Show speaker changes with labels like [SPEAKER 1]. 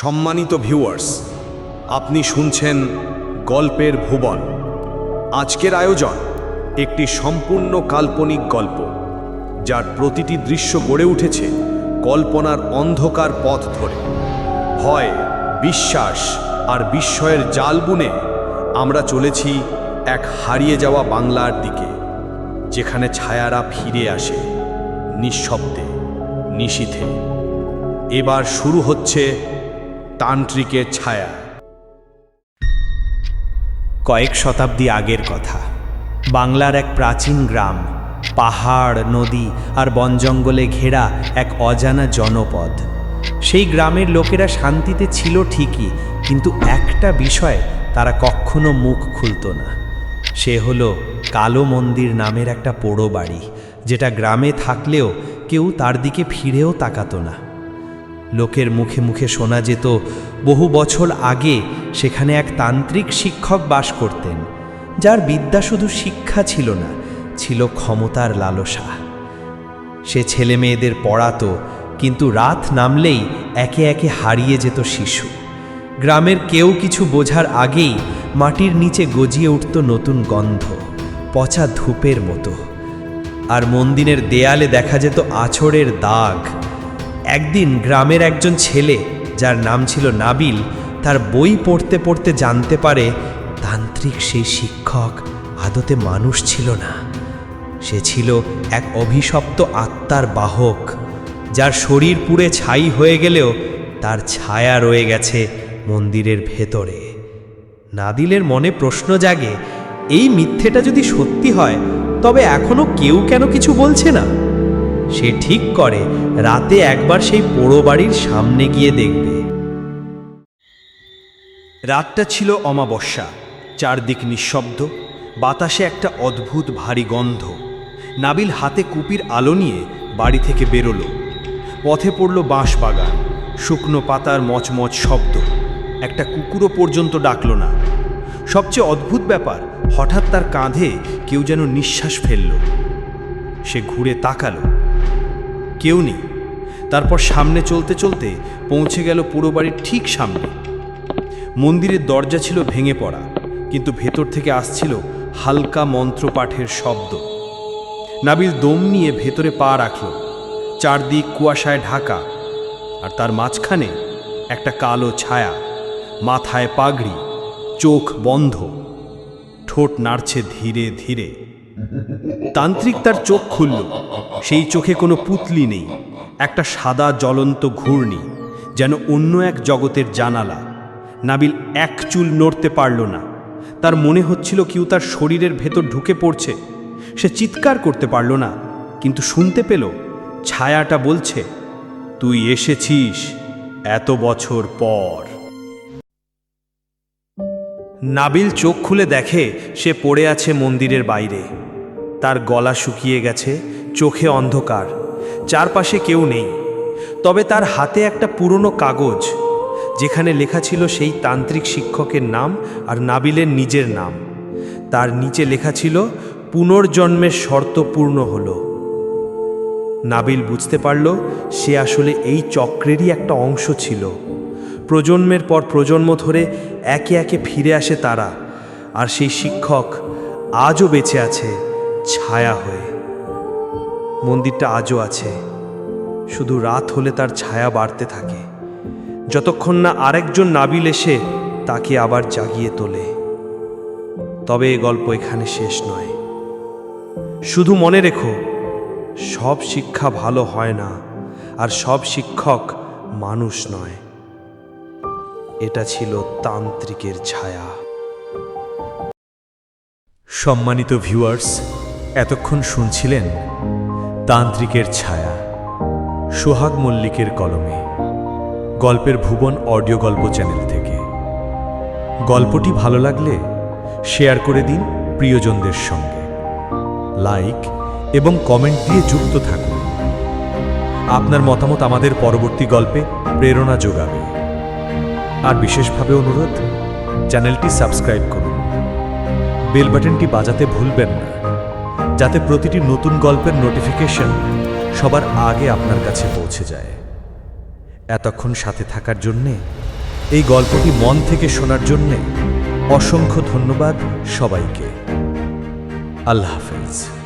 [SPEAKER 1] সম্মানিত ভিউয়ার্স, আপনি শুনছেন গল্পের ভুবন। আজকের আয়োজন একটি সম্পূর্ণ কাল্পনিক গল্প, যার প্রতিটি দৃশ্য গড়ে উঠেছে কল্পনার অন্ধকার পথ ধরে। ভয়, বিশ্বাস আর বিস্ময়ের জাল বুনে আমরা চলেছি এক হারিয়ে যাওয়া বাংলার দিকে, যেখানে ছায়ারা ফিরে আসে নিঃশব্দে, নিশীথে। এবার শুরু হচ্ছে তান্ত্রিকের ছায়া।
[SPEAKER 2] কয়েক শতাব্দী আগের কথা। বাংলার এক প্রাচীন গ্রাম, পাহাড়, নদী আর বন জঙ্গলে ঘেরা এক অজানা জনপদ। সেই গ্রামের লোকেরা শান্তিতে ছিল ঠিকই, কিন্তু একটা বিষয়ে তারা কখনো মুখ খুলত না। সে হলো কালো মন্দির নামের একটা পোড়ো বাড়ি, যেটা গ্রামে থাকলেও কেউ তার দিকে ফিরেও তাকাতো না। লোকের মুখে মুখে শোনা যেত, বহু বছর আগে সেখানে এক তান্ত্রিক শিক্ষক বাস করতেন, যার বিদ্যা শুধু শিক্ষা ছিল না, ছিল ক্ষমতার লালসা। সে ছেলে মেয়েদের পড়াতো, কিন্তু রাত নামলেই একে একে হারিয়ে যেত শিশু। গ্রামের কেউ কিছু বোঝার আগেই মাটির নিচে গজিয়ে উঠত নতুন গন্ধ, পচা ধূপের মতো। আর মন্দিরের দেয়ালে দেখা যেত আছড়ের দাগ একদিন গ্রামের একজন ছেলে, যার নাম ছিল নাবিল, তার বই পড়তে পড়তে জানতে পারে তান্ত্রিক সেই শিক্ষক আদতে মানুষ ছিল না। সে ছিল এক অভিশপ্ত আত্মার বাহক, যার শরীর পুড়ে ছাই হয়ে গেলেও তার ছায়া রয়ে গেছে মন্দিরের ভেতরে। নাদিলের মনে প্রশ্ন জাগে, এই মিথ্যেটা যদি সত্যি হয়, তবে এখনও কেউ কেন কিছু বলছে না? সে ঠিক করে, রাতে একবার সেই পোড়ো বাড়ির সামনে গিয়ে দেখবে। রাতটা ছিল অমাবস্যা, চারদিক নিঃশব্দ, বাতাসে একটা অদ্ভুত ভারী গন্ধ। নাবিল হাতে কুপির আলো নিয়ে বাড়ি থেকে বেরোলো। পথে পড়ল বাঁশ বাগান শুকনো পাতার মচমচ শব্দ। একটা কুকুরও পর্যন্ত ডাকল না। সবচেয়ে অদ্ভুত ব্যাপার, হঠাৎ তার কাঁধে কেউ যেন নিঃশ্বাস ফেলল। সে ঘুরে তাকালো। কেউ নেই। তারপর সামনে চলতে চলতে পৌঁছে গেল পুরো বাড়ির ঠিক সামনে। মন্দিরের দরজা ছিল ভেঙে পড়া, কিন্তু ভেতর থেকে আসছিল হালকা মন্ত্রপাঠের শব্দ। নাবিল দম নিয়ে ভেতরে পা রাখল, চারদিক কুয়াশায় ঢাকা, আর তার মাঝখানে একটা কালো ছায়া, মাথায় পাগড়ি, চোখ বন্ধ। ঠোঁট নাড়ছে ধীরে ধীরে। তান্ত্রিক তার চোখ খুলল। সেই চোখে কোনো পুতলি নেই, একটা সাদা জ্বলন্ত ঘূর্ণি, যেন অন্য এক জগতের জানালা। নাবিল এক চুল নড়তে পারল না। তার মনে হচ্ছিল কেউ তার শরীরের ভেতর ঢুকে পড়ছে। সে চিৎকার করতে পারল না, কিন্তু শুনতে পেল, ছায়াটা বলছে, তুই এসেছিস এত বছর পর। নাবিল চোখ খুলে দেখে সে পড়ে আছে মন্দিরের বাইরে। তার গলা শুকিয়ে গেছে, চোখে অন্ধকার, চারপাশে কেউ নেই। তবে তার হাতে একটা পুরনো কাগজ, যেখানে লেখা ছিল সেই তান্ত্রিক শিক্ষকের নাম আর নাবিলের নিজের নাম। তার নিচে লেখা ছিল, পুনর্জন্মের শর্ত পূর্ণ হলো। নাবিল বুঝতে পারল, সে আসলে এই চক্রেরই একটা অংশ ছিল। প্রজন্মের পর প্রজন্ম ধরে একে একে ফিরে আসে তারা, আর সেই শিক্ষক আজও বেঁচে আছে। ছায়া হয়ে। মন্দিরটা আজও আছে। শুধু রাত হলে তার ছায়া বাড়তে থাকে। যতক্ষণ না আরেকজন নাবিল এসে তাকে আবার জাগিয়ে তোলে। তবে এ গল্প এখানে শেষ নয়। শুধু মনে রেখো, সব শিক্ষা ভালো হয় না, আর সব শিক্ষক মানুষ নয়। এটা ছিল তান্ত্রিকের ছায়া। সম্মানিত ভিউয়ার্স এতক্ষণ শুনছিলেন তান্ত্রিকের ছায়া, সোহাগ মল্লিকের কলমে, গল্পের ভুবন অডিও গল্প চ্যানেল থেকে। গল্পটি ভালো লাগলে শেয়ার করে দিন প্রিয়জনদের সঙ্গে। লাইক এবং কমেন্ট দিয়ে যুক্ত থাকুন। আপনার মতামত আমাদের পরবর্তী গল্পে প্রেরণা যোগাবে। আর বিশেষভাবে অনুরোধ, চ্যানেলটি সাবস্ক্রাইব করুন। বেল বাটনটি বাজাতে ভুলবেন না। যাতে প্রতিটি নতুন গল্পের নোটিফিকেশন সবার আগে আপনার কাছে পৌঁছে যায়। এতক্ষণ সাথে থাকার জন্যে,
[SPEAKER 1] এই গল্পটি মন থেকে শোনার জন্যে অসংখ্য ধন্যবাদ সবাইকে। আল্লাহ হাফেজ।